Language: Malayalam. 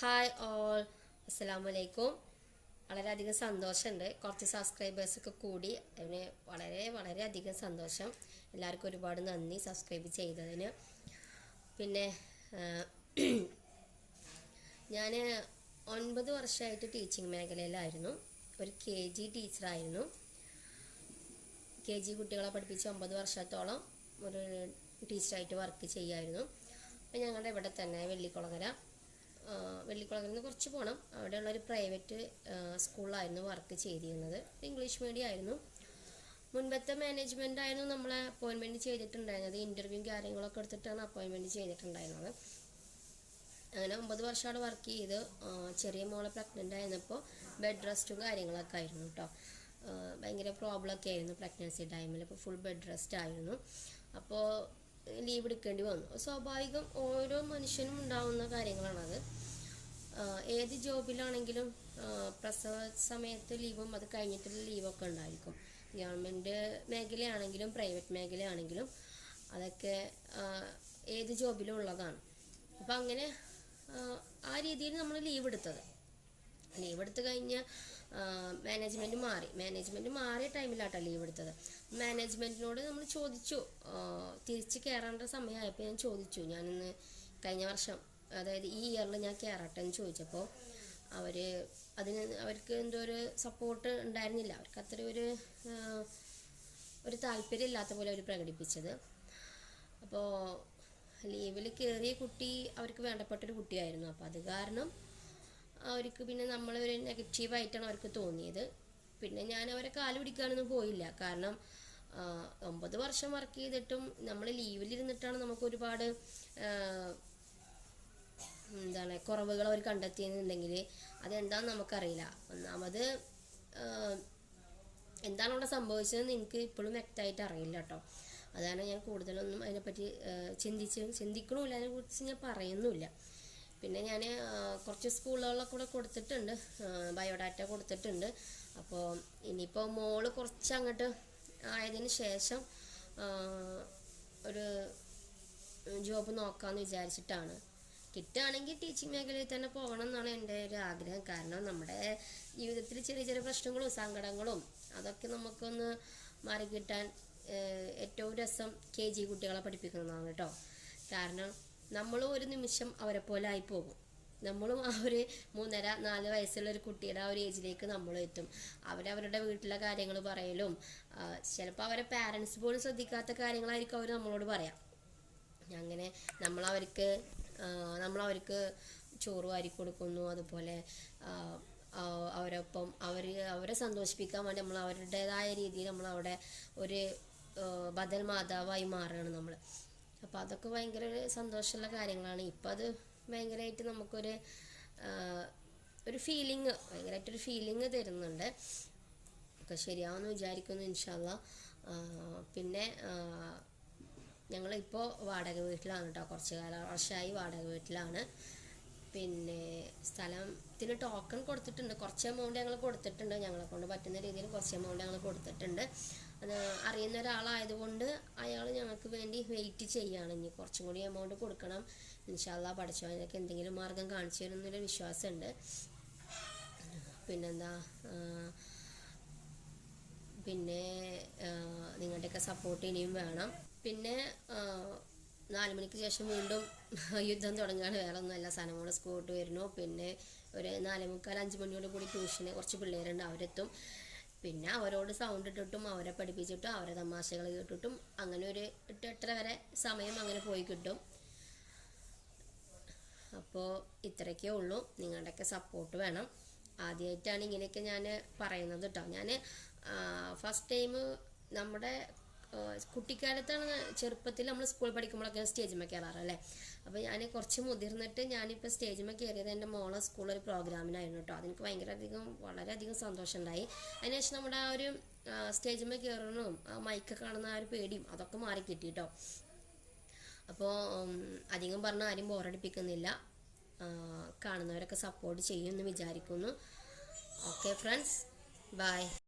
ഹായ് ഓൾ അസ്സലാമു അലൈക്കും വളരെയധികം സന്തോഷമുണ്ട്. കുറച്ച് സബ്സ്ക്രൈബേഴ്സൊക്കെ കൂടി അതിന് വളരെ വളരെ അധികം സന്തോഷം. എല്ലാവർക്കും ഒരുപാട് നന്ദി സബ്സ്ക്രൈബ് ചെയ്തതിന്. പിന്നെ ഞാൻ ഒൻപത് വർഷമായിട്ട് ടീച്ചിങ് മേഖലയിലായിരുന്നു. ഒരു കെ ജി ടീച്ചറായിരുന്നു കെ ജി കുട്ടികളെ പഠിപ്പിച്ച് ഒമ്പത് വർഷത്തോളം ഒരു ടീച്ചറായിട്ട് വർക്ക് ചെയ്യായിരുന്നു. അപ്പം ഞങ്ങളുടെ ഇവിടെ തന്നെ വെള്ളിക്കുളങ്ങര. ആ, നിന്ന് കുറച്ച് പോകണം അവിടെയുള്ള ഒരു പ്രൈവറ്റ് സ്കൂളിലായിരുന്നു വർക്ക് ചെയ്തിരുന്നത്. ഇംഗ്ലീഷ് മീഡിയം ആയിരുന്നു. മുൻപത്തെ മാനേജ്മെന്റ് ആയിരുന്നു നമ്മളെ അപ്പോയിൻമെന്റ് ചെയ്തിട്ടുണ്ടായിരുന്നത്. ഇന്റർവ്യൂ കാര്യങ്ങളൊക്കെ എടുത്തിട്ടാണ് അപ്പോയിൻമെന്റ് ചെയ്തിട്ടുണ്ടായിരുന്നത്. അങ്ങനെ ഒമ്പത് വർഷം അവിടെ വർക്ക് ചെയ്ത് ചെറിയ മോളെ പ്രഗ്നന്റ് ആയിരുന്നപ്പോൾ ബെഡ് റെസ്റ്റും കാര്യങ്ങളൊക്കെ ആയിരുന്നു കേട്ടോ ഭയങ്കര പ്രോബ്ലം ഒക്കെ ആയിരുന്നു പ്രഗ്നൻസി ടൈമിൽ ഇപ്പോൾ ഫുൾ ബെഡ് റെസ്റ്റ് ആയിരുന്നു. അപ്പോൾ ലീവ് എടുക്കേണ്ടി വന്നു. സ്വാഭാവികം ഓരോ മനുഷ്യനും ഉണ്ടാവുന്ന കാര്യങ്ങളാണത്. ഏത് ജോബിലാണെങ്കിലും പ്രസവ സമയത്ത് ലീവും അത് കഴിഞ്ഞിട്ടുള്ള ലീവൊക്കെ ഉണ്ടായിരിക്കും. ഗവൺമെന്റ് മേഖലയാണെങ്കിലും പ്രൈവറ്റ് മേഖലയാണെങ്കിലും അതൊക്കെ ഏത് ജോബിലും ഉള്ളതാണ്. അപ്പം അങ്ങനെ ആ രീതിയിൽ നമ്മൾ ലീവ് എടുത്തത്. ലീവ് എടുത്ത് കഴിഞ്ഞ് മാനേജ്മെന്റ് മാറി. മാനേജ്മെന്റ് മാറിയ ടൈമിലാട്ടോ ലീവ് എടുത്തത്. മാനേജ്മെന്റിനോട് നമ്മൾ ചോദിച്ചു. തിരിച്ച് കയറേണ്ട സമയമായപ്പോൾ ഞാൻ ചോദിച്ചു. ഞാനിന്ന് കഴിഞ്ഞ വർഷം അതായത് ഈ ഇയറിൽ ഞാൻ കയറട്ടെ എന്ന് ചോദിച്ചപ്പോൾ അവർ അതിന് അവർക്ക് എന്തോ ഒരു സപ്പോർട്ട് ഉണ്ടായിരുന്നില്ല. അവർക്ക് അത്ര ഒരു ഒരു താല്പര്യം ഇല്ലാത്ത പോലെ അവർ പ്രകടിപ്പിച്ചത്. അപ്പോൾ ലീവിൽ കയറിയ കുട്ടി അവർക്ക് വേണ്ടപ്പെട്ടൊരു കുട്ടിയായിരുന്നു. അപ്പോൾ അത് കാരണം അവർക്ക് പിന്നെ നമ്മൾ നമ്മളൊരു നെഗറ്റീവായിട്ടാണ് അവർക്ക് തോന്നിയത്. പിന്നെ ഞാൻ അവരെ കാൽ പിടിക്കാനൊന്നും പോയില്ല. കാരണം ഒമ്പത് വർഷം വർക്ക് ചെയ്തിട്ടും നമ്മൾ ലീവിലിരുന്നിട്ടാണ് നമുക്ക് ഒരുപാട് എന്താണ് കുറവുകൾ അവർ കണ്ടെത്തിയെന്നുണ്ടെങ്കിൽ അതെന്താണെന്ന് നമുക്കറിയില്ല. ഒന്നാമത് എന്താണ് അവിടെ സംഭവിച്ചതെന്ന് എനിക്ക് ഇപ്പോഴും വ്യക്തമായിട്ട് അറിയില്ല കേട്ടോ. അതാണ് ഞാൻ കൂടുതലൊന്നും അതിനെപ്പറ്റി ചിന്തിച്ച് ചിന്തിക്കണമില്ല. അതിനെക്കുറിച്ച് ഞാൻ പറയുന്നുമില്ല. പിന്നെ ഞാൻ കുറച്ച് സ്കൂളുകളിലൊക്കെ കൂടെ കൊടുത്തിട്ടുണ്ട്. ബയോഡാറ്റ കൊടുത്തിട്ടുണ്ട്. അപ്പോൾ ഇനിയിപ്പോൾ മോൾ കുറച്ച് അങ്ങോട്ട് ആയതിന് ശേഷം ഒരു ജോബ് നോക്കാമെന്ന് വിചാരിച്ചിട്ടാണ്. കിട്ടുകയാണെങ്കിൽ ടീച്ചിങ് മേഖലയിൽ തന്നെ പോകണം എന്നാണ് എന്റെ ഒരു ആഗ്രഹം. കാരണം നമ്മുടെ ജീവിതത്തിൽ ചെറിയ ചെറിയ പ്രശ്നങ്ങളും സങ്കടങ്ങളും അതൊക്കെ നമുക്കൊന്ന് മാറിക്കിട്ടാൻ കിട്ടാൻ ഏറ്റവും രസം കെ ജി കുട്ടികളെ പഠിപ്പിക്കുന്നതാണ് കേട്ടോ. കാരണം നമ്മളും ഒരു നിമിഷം അവരെ പോലെ ആയി പോകും. നമ്മളും ആ ഒരു മൂന്നര നാല് വയസ്സുള്ള ഒരു കുട്ടിയുടെ ആ ഒരു ഏജിലേക്ക് നമ്മളും എത്തും. അവരവരുടെ വീട്ടിലെ കാര്യങ്ങൾ പറയലും ചിലപ്പോൾ അവരെ പാരൻസ് പോലും ശ്രദ്ധിക്കാത്ത കാര്യങ്ങളായിരിക്കും അവർ നമ്മളോട് പറയാം. അങ്ങനെ നമ്മളവർക്ക് നമ്മളവർക്ക് ചോറ് വാരി കൊടുക്കുന്നു അതുപോലെ അവരൊപ്പം അവർ അവരെ സന്തോഷിപ്പിക്കാൻ വേണ്ടി നമ്മൾ അവരുടേതായ രീതിയിൽ നമ്മൾ അവിടെ ഒരു ബദൽ മാതാവായി മാറുകയാണ് നമ്മൾ അപ്പോൾ അതൊക്കെ ഭയങ്കര ഒരു സന്തോഷമുള്ള കാര്യങ്ങളാണ്. ഇപ്പം അത് ഭയങ്കരമായിട്ട് നമുക്കൊരു ഒരു ഫീലിംഗ് ഭയങ്കരമായിട്ടൊരു ഫീലിംഗ് തരുന്നുണ്ട്. ഒക്കെ ശരിയാവുമെന്ന് വിചാരിക്കുന്നു ഇൻഷാല്ല പിന്നെ ഞങ്ങളിപ്പോൾ വാടക വീട്ടിലാണ് കേട്ടോ കുറച്ച് കാലം വർഷമായി വാടക വീട്ടിലാണ്. പിന്നെ സ്ഥലത്തിന് ടോക്കൺ കൊടുത്തിട്ടുണ്ട്. കുറച്ച് എമൗണ്ട് ഞങ്ങൾ കൊടുത്തിട്ടുണ്ട്. ഞങ്ങളെ കൊണ്ട് പറ്റുന്ന രീതിയിൽ കുറച്ച് എമൗണ്ട് ഞങ്ങൾ കൊടുത്തിട്ടുണ്ട്. അത് അറിയുന്ന ഒരാളായതുകൊണ്ട് അയാൾ ഞങ്ങൾക്ക് വേണ്ടി വെയിറ്റ് ചെയ്യുകയാണ് ഇനി കുറച്ചും കൂടി എമൗണ്ട് കൊടുക്കണം. ഇൻഷാല്ല അതിനൊക്കെ എന്തെങ്കിലും മാർഗം കാണിച്ചു തരും എന്നൊരു വിശ്വാസമുണ്ട്. പിന്നെന്താ പിന്നെ നിങ്ങളുടെയൊക്കെ സപ്പോർട്ട് ഇനിയും വേണം. പിന്നെ നാല് മണിക്ക് ശേഷം വീണ്ടും യുദ്ധം തുടങ്ങുകയാണ്. വേറെ ഒന്നുമല്ല സനമോൾ സ്കൂട്ട് വരുന്നു. പിന്നെ ഒരു നാല് മുക്കാൽ അഞ്ച് മണിയോട് കൂടി ട്യൂഷന് കുറച്ച് പിള്ളേരുണ്ട് അവരെത്തും. പിന്നെ അവരോട് സൗണ്ട് ഇട്ടിട്ടും അവരെ പഠിപ്പിച്ചിട്ടും അവരെ തമാശകൾ കേട്ടിട്ടും അങ്ങനെ ഒരു എട്ട് എട്ടര വരെ സമയം അങ്ങനെ പോയി കിട്ടും. അപ്പോൾ ഇത്രയൊക്കെ ഉള്ളൂ. നിങ്ങളുടെയൊക്കെ സപ്പോർട്ട് വേണം. ആദ്യമായിട്ടാണ് ഇങ്ങനെയൊക്കെ ഞാൻ പറയുന്നത് കേട്ടോ ഞാൻ ഫസ്റ്റ് ടൈം നമ്മുടെ കുട്ടിക്കാലത്താണ് ചെറുപ്പത്തിൽ നമ്മൾ സ്കൂൾ പഠിക്കുമ്പോഴൊക്കെ സ്റ്റേജിൽ കയറാറ് അല്ലേ? അപ്പോൾ ഞാൻ കുറച്ച് മുതിർന്നിട്ട് ഞാനിപ്പോൾ സ്റ്റേജിൽ കയറിയത് എന്റെ മോളെ സ്കൂളിൽ പ്രോഗ്രാമിനായിരുന്നു കേട്ടോ അതെനിക്ക് ഭയങ്കര അധികം വളരെയധികം സന്തോഷമുണ്ടായി. അതിനുശേഷം നമ്മുടെ ആ ഒരു സ്റ്റേജിൽ കയറണവും ആ മൈക്ക് കാണുന്ന ആ ഒരു പേടിയും അതൊക്കെ മാറി കിട്ടി കേട്ടോ അപ്പോൾ അധികം പറഞ്ഞ ആരും ബോറടിപ്പിക്കുന്നില്ല കാണുന്നവരൊക്കെ സപ്പോർട്ട് ചെയ്യുമെന്ന് വിചാരിക്കുന്നു. Okay friends bye